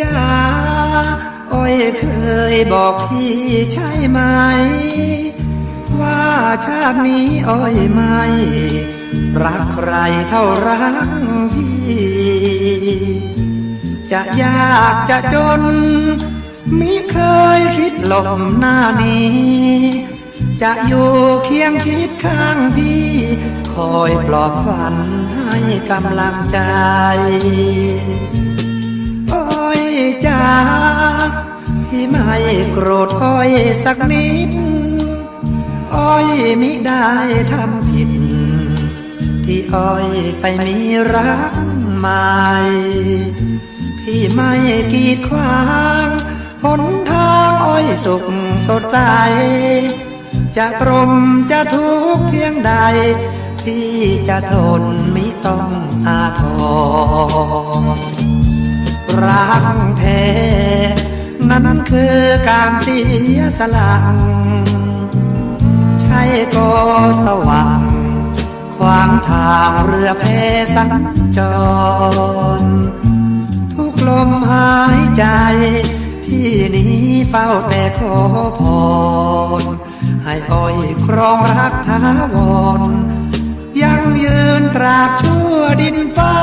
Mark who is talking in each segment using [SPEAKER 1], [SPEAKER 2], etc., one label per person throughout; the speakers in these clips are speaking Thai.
[SPEAKER 1] จ้าโอ้ยเคยบอกพี่ใช่ไหม ว่าชาตินี้อ้อยไม่ รักใครเท่ารักพี่ จะยากจะจน มิเคยคิดหลบหน้านี้ จะอยู่เคียงชิดข้างพี่ คอยปลอบขวัญให้กำลังใจ จ้าพี่ไม่โกรธอ้อยสักนิด อ้อยมิได้ทำผิด ที่อ้อยไปมีรักใหม่ พี่ไม่กีดขวางหนทางอ้อยสุขสดใส จะตรมจะทุกข์เพียงใด พี่จะทนมิต้องอาทร รักแท้นั้นคือการเสียสละใช่ก็สว่างขวางทางเรือเพสัญจร ทุกลมหายใจพี่นี้เฝ้าแต่ขอพรให้อ้อยครองรักท้าวรยังยืนตราบชั่วดินฟ้า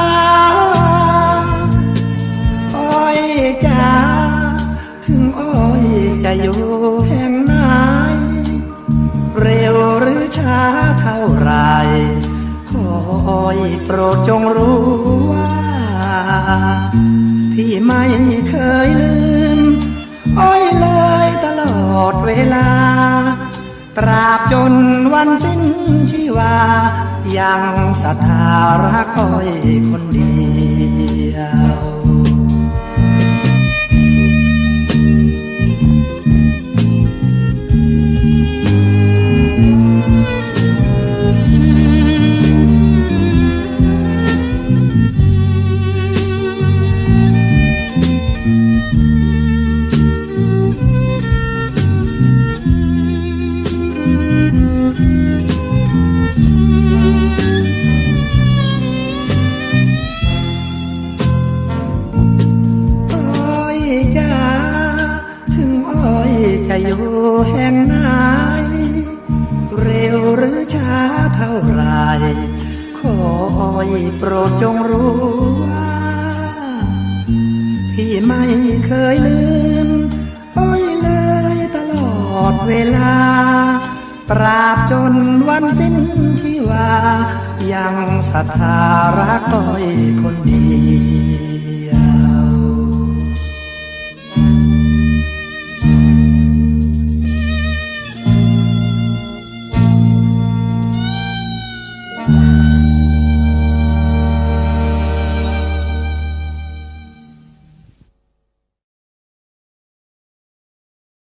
[SPEAKER 1] จะอยู่แห่งไหน เร็วหรือช้าเท่าไรขออ้อยโปรดจงรู้ว่า พี่ไม่เคยลืม อ้อยเลยตลอดเวลา ตราบจนวันสิ้นชีวา ยังศรัทธารักอ้อยคนเดี ช้าเท่าไรขอยโปรดจงรู้ว่าพี่ไม่เคยลืมอ้อยเลยตลอดเวลา ตราบจนวันสิ้นชีวา ยังศรัทธารักอ้อยคนดี